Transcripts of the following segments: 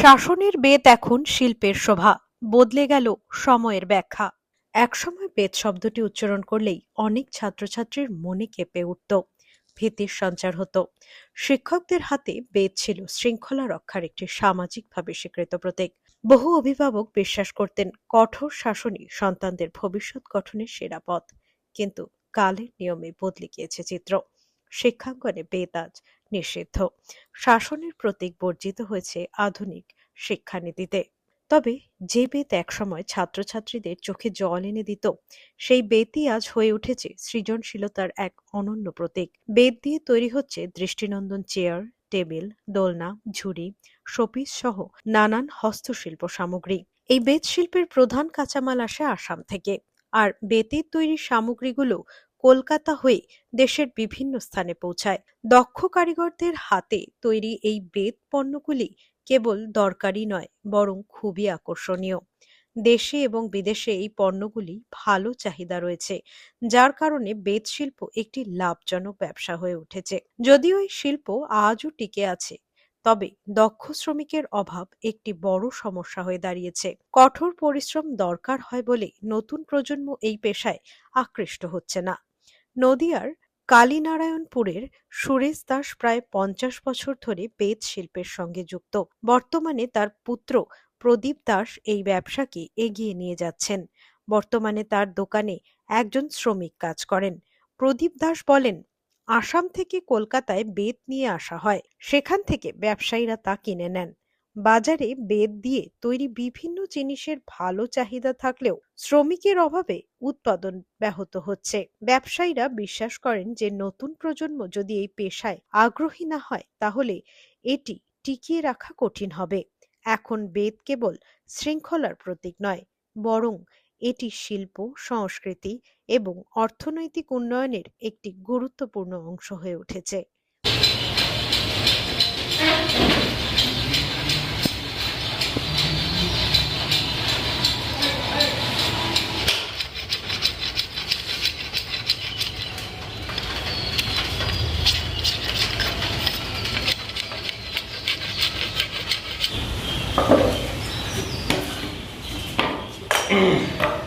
শাসনের বেদ এখন শিল্পের শোভা। বদলে গেল সময়ের ব্যাখ্যা। একসময় বেদ শব্দটি উচ্চারণ করলেই অনেক ছাত্রছাত্রীর মনে কেঁপে উঠত, ভীতির সঞ্চার হতো। শিক্ষকদের হাতে বেদ ছিল শৃঙ্খলা রক্ষার একটি সামাজিকভাবে স্বীকৃত প্রতীক। বহু অভিভাবক বিশ্বাস করতেন কঠোর শাসনই সন্তানদের ভবিষ্যৎ গঠনের সেরা পথ। কিন্তু কালের নিয়মে বদলে গিয়েছে চিত্র। শিক্ষাঙ্গনে বেদ আজ নিষিদ্ধ। শাসনের প্রতীক বর্জিত হয়েছে আধুনিক শিক্ষানীতিতে। তবে যে বেদ একসময় ছাত্রছাত্রীদের চোখে জল এনে দিত, সেই বেদই আজ হয়ে উঠেছে সৃজনশীলতার এক অনন্য প্রতীক। বেদ দিয়ে তৈরি হচ্ছে দৃষ্টিনন্দন চেয়ার, টেবিল, দোলনা, ঝুড়ি, শোপিস সহ নানান হস্তশিল্প সামগ্রী। এই বেদ শিল্পের প্রধান কাঁচামাল আসে আসাম থেকে। আর বেতের তৈরি সামগ্রীগুলো কলকাতা হয়ে দেশের বিভিন্ন স্থানে পৌঁছায়। দক্ষ কারিগরদের হাতে তৈরি এই বেত পণ্যগুলি কেবল দরকারি নয়, বরং খুবই আকর্ষণীয়। দেশে এবং বিদেশে এই পণ্যগুলি ভালো চাহিদা রয়েছে, যার কারণে বেত শিল্প একটি লাভজনক ব্যবসা হয়ে উঠেছে। যদিও এই শিল্প আজও টিকে আছে, তবে দক্ষ শ্রমিকের অভাব একটি বড় সমস্যা হয়ে দাঁড়িয়েছে। কঠোর পরিশ্রম দরকার হয় বলে নতুন প্রজন্ম এই পেশায় আকৃষ্ট হচ্ছে না। নদিয়ার কালীনারায়ণপুরের সুরেশ দাস প্রায় পঞ্চাশ বছর ধরে বেত শিল্পের সঙ্গে যুক্ত। বর্তমানে তার পুত্র প্রদীপ দাস এই ব্যবসাকে এগিয়ে নিয়ে যাচ্ছেন। বর্তমানে তার দোকানে একজন শ্রমিক কাজ করেন। প্রদীপ দাস বলেন, আসাম থেকে কলকাতায় বেত নিয়ে আসা হয়। সেখান থেকে ব্যবসায়ীরা তা কিনে নেন। বাজারে বেত দিয়ে তৈরি বিভিন্ন জিনিসের ভালো চাহিদা থাকলেও শ্রমিকের অভাবে উৎপাদন ব্যাহত হচ্ছে। ব্যবসায়ীরা বিশ্বাস করেন যে, নতুন প্রজন্ম যদি এই পেশায় আগ্রহী না হয়, তাহলে এটি টিকিয়ে রাখা কঠিন হবে। এখন বেদ কেবল শৃঙ্খলার প্রতীক নয়, বরং এটি শিল্প, সংস্কৃতি এবং অর্থনৈতিক উন্নয়নের একটি গুরুত্বপূর্ণ অংশ হয়ে উঠেছে। Mm-hmm.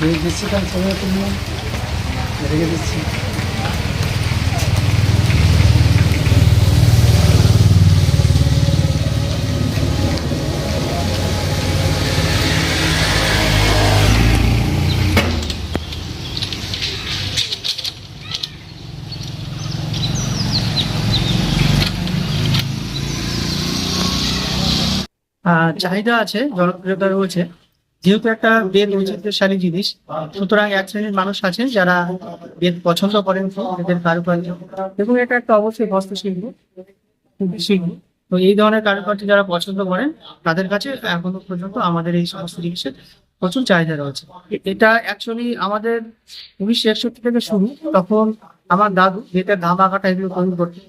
খেয়ে দিচ্ছি তার সময় তুমি রেখে দিচ্ছি। চাহিদা আছে জনপ্রিয়তা রয়েছে। যেহেতু একটা বেদ ঐতিহ্যশালী জিনিস, সুতরাং এক শ্রেণির মানুষ আছে যারা বেদ পছন্দ করেন বেদের কারুকার্য। এবং এটা একটা অবশ্যই হস্তশিল্প শিল্প। তো এই ধরনের কারুকার্য যারা পছন্দ করেন, তাদের কাছে এখনও পর্যন্ত আমাদের এই সমস্ত জিনিসের প্রচুর চাহিদা রয়েছে। এটা অ্যাকচুয়ালি আমাদের উনিশশো একষট্টি থেকে শুরু, তখন আমার দাদু বেতের ধামা কাটা এগুলো তৈরি করতেন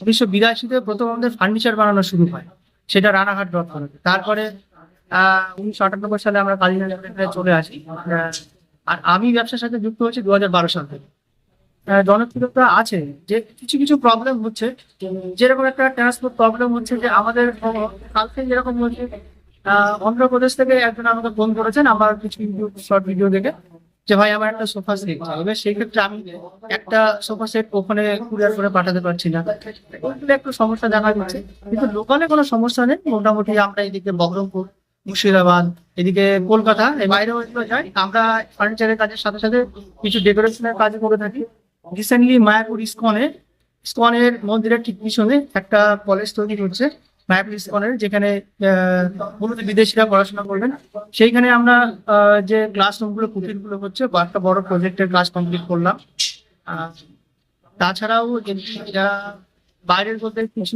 উনিশশো বিরাশিতে প্রথম আমাদের ফার্নিচার বানানো শুরু হয়, সেটা রানাঘাট করাতে তারপরে উনিশশো আটানব্বই সালে আমরা কালীনগরে চলে আসি। আর আমি ব্যবসার সাথে যুক্ত হয়েছি দু হাজার বারো সাল থেকে। জনপ্রিয়তা আছে, যে কিছু কিছু প্রবলেম হচ্ছে, যেরকম একটা ট্রান্সপোর্ট প্রবলেম হচ্ছে যে আমাদের কালকে যেরকম হচ্ছে অন্ধ্রপ্রদেশ থেকে একজন আমাকে ফোন করেছেন, আমার কিছু শর্ট ভিডিও দেখে, যে ভাই আমার একটা সোফা সেট এবার সেই ক্ষেত্রে আমি একটা সোফা সেট ওখানে কুরিয়ার করে পাঠাতে পারছি না। ওগুলো একটু সমস্যা দেখা যাচ্ছে কিন্তু লোকালে কোনো সমস্যা নেই, মোটামুটি আমরা এদিকে বহরমপুর মুর্শিদাবাদ, এদিকে কলকাতা এই বাইরেও এগুলো যাই আমরা ফার্নিচারের কাজের সাথে সাথে কিছু ডেকোরেশনের কাজ করে থাকি। রিসেন্টলি মায়াপুর ইস্কনে ইস্কনের মন্দিরের ঠিক পিছনে একটা কলেজ তৈরি হচ্ছে, মায়াপুর ইস্কনের, যেখানে মূলত বিদেশিরা পড়াশোনা করবেন। সেইখানে আমরা যে ক্লাসরুমগুলো কুটিরগুলো হচ্ছে, বা একটা বড় প্রজেক্টের ক্লাস কমপ্লিট করলাম। তাছাড়াও যারা বাইরের মধ্যে কিছু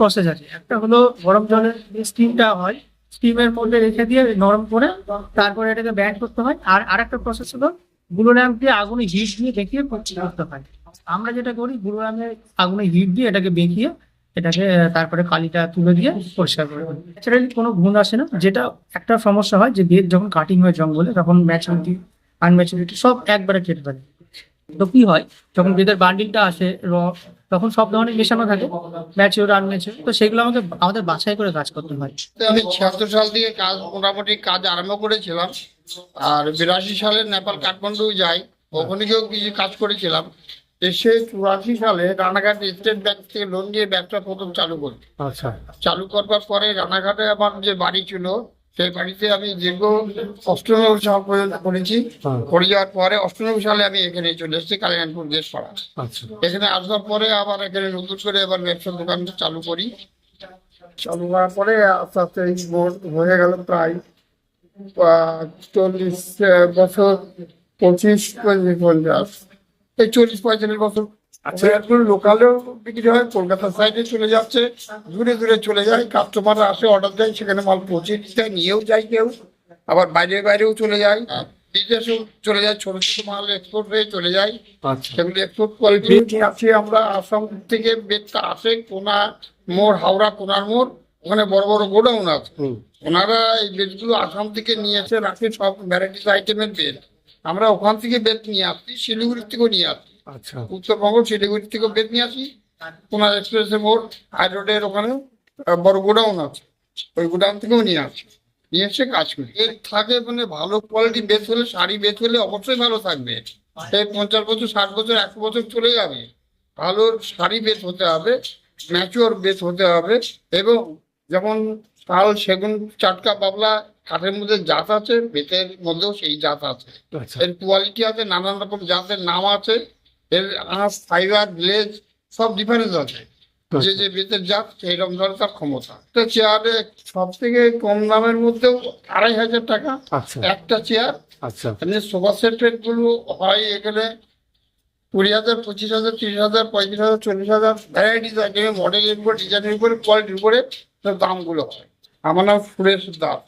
প্রসেস আছে। একটা হলো গরম জলের যে স্টিমটা হয় স্টিমের মধ্যে রেখে দিয়ে নরম করে তারপরে এটাকে ব্যান্ড করতে হয়। আর আরেকটা প্রসেস হলো গুলো ল্যাম্প দিয়ে আগুনে হিট দিয়ে দেখিয়ে করতে হয়। আমরা যেটা করি গুলো ল্যাম্পে আগুনে হিট দিয়ে এটাকে বেঁকিয়ে এটাকে তারপরে কালিটা তুলে দিয়ে পরিষ্কার করে ন্যাচারালি কোনো গুণ আসে না। যেটা একটা সমস্যা হয় যে বেদ যখন কাটিং হয় জঙ্গলে, তখন ম্যাচুরিটি আনম্যাচুরিটি সব একবারে কেটে ফেলে তো কি হয়? যখন বেদের বান্ডিলটা আসে, র তখন সব ধরনের মেশানো থাকে ম্যাচিওর আনম্যাচিওর তো সেগুলো আমাকে আমাদের বাছাই করে কাজ করতে হয়। তো আমি ছিয়াত্তর সাল থেকে কাজ মোটামুটি কাজ আরম্ভ করেছিলাম আর বিরাশি সালে নেপাল কাঠমান্ডু যাই ওখানে গিয়েও কিছু কাজ করেছিলাম। এসে চুরাশি সালে রানাঘাট স্টেট ব্যাংক থেকে লোন নিয়ে ব্যবসা প্রথম চালু করি। আচ্ছা। চালু করবার পরে রানাঘাটে আমার যে বাড়ি ছিল সেই বাড়িতে আমি দীর্ঘ অষ্টনব্বই সাল পর্যন্ত করেছি। হ্যাঁ। করে যাওয়ার পরে অষ্টনব্বই সালে আমি এখানে চলে এসেছি কালিয়ানপুর দেশপাড়া আচ্ছা। এখানে আসবার পরে আবার এখানে নতুন করে এবার ব্যবসার দোকান চালু করি। চালু করার পরে আস্তে আস্তে হয়ে গেল প্রায় চল্লিশ বছর পঁচিশ পঁচিশ পঞ্চাশ। এই চল্লিশ পঁয়তাল্লিশ বছর আচ্ছা। লোকালেও বিক্রি হয় কলকাতার সাইডে চলে যাচ্ছে দূরে দূরে চলে যায় কাস্টমার আসে অর্ডার দেয় সেখানে মাল পৌঁছে দিতে হয়, নিয়েও যায় কেউ আবার বাইরে বাইরেও চলে যায়। বিদেশেও চলে যায় ছোট ছোট মাল এক্সপোর্ট হয়ে চলে যায়। আচ্ছা। সেগুলি এক্সপোর্ট কোয়ালিটি আছে আমরা আসাম থেকে বেদটা আসে কোনা মোড় হাওড়া কোনার মোড় ওখানে বড় বড় গোডাউন আছে। ওনারা এই বেডগুলো আসাম থেকে নিয়ে এসে রাখে সব ভ্যারাইটিস আইটেমের বেড আমরা ওখান থেকে বেড নিয়ে আসছি শিলিগুড়ি থেকেও নিয়ে আসি আচ্ছা। উত্তরবঙ্গ শিলিগুড়ি থেকেও বেড নিয়ে আসি। কোনা এক্সপ্রেসের মোড় হাই রোডের ওখানে বড় গোডাউন আছে। ওই গোডাউন থেকেও নিয়ে আসি। নিয়ে এসে কাজ করি। এর থাকে মানে ভালো কোয়ালিটি বেচ হলে শাড়ি বেচ হলে অবশ্যই ভালো থাকবে। এই পঞ্চাশ বছর ষাট বছর একশো বছর চলে যাবে। ভালো শাড়ি বেচ হতে হবে ম্যাচিওর বেচ হতে হবে এবং যেমন শাল সেগুন চাটকা বাবলা কাঠের মধ্যে জাত আছে বেতের মধ্যেও সেই জাত আছে। আচ্ছা। এর কোয়ালিটি আছে নানান রকম জাতের নাম আছে। এর আঁশ ফাইবার গ্লেজ সব ডিফারেন্স আছে। যে যে বেতের জাত সেই রকম ধরনের তার ক্ষমতা। একটা চেয়ারে সব থেকে কম দামের মধ্যেও আড়াই হাজার টাকা। আচ্ছা। একটা চেয়ার আচ্ছা। এমনি সোফা সেটগুলো হয় এখানে কুড়ি হাজার পঁচিশ হাজার তিরিশ হাজার পঁয়ত্রিশ হাজার চল্লিশ হাজার ভ্যারাইটিস আইটেমে মডেলের উপর ডিজাইনের উপরে কোয়ালিটির উপরে দামগুলো হয়। আমার নাম সুরেশ দাস।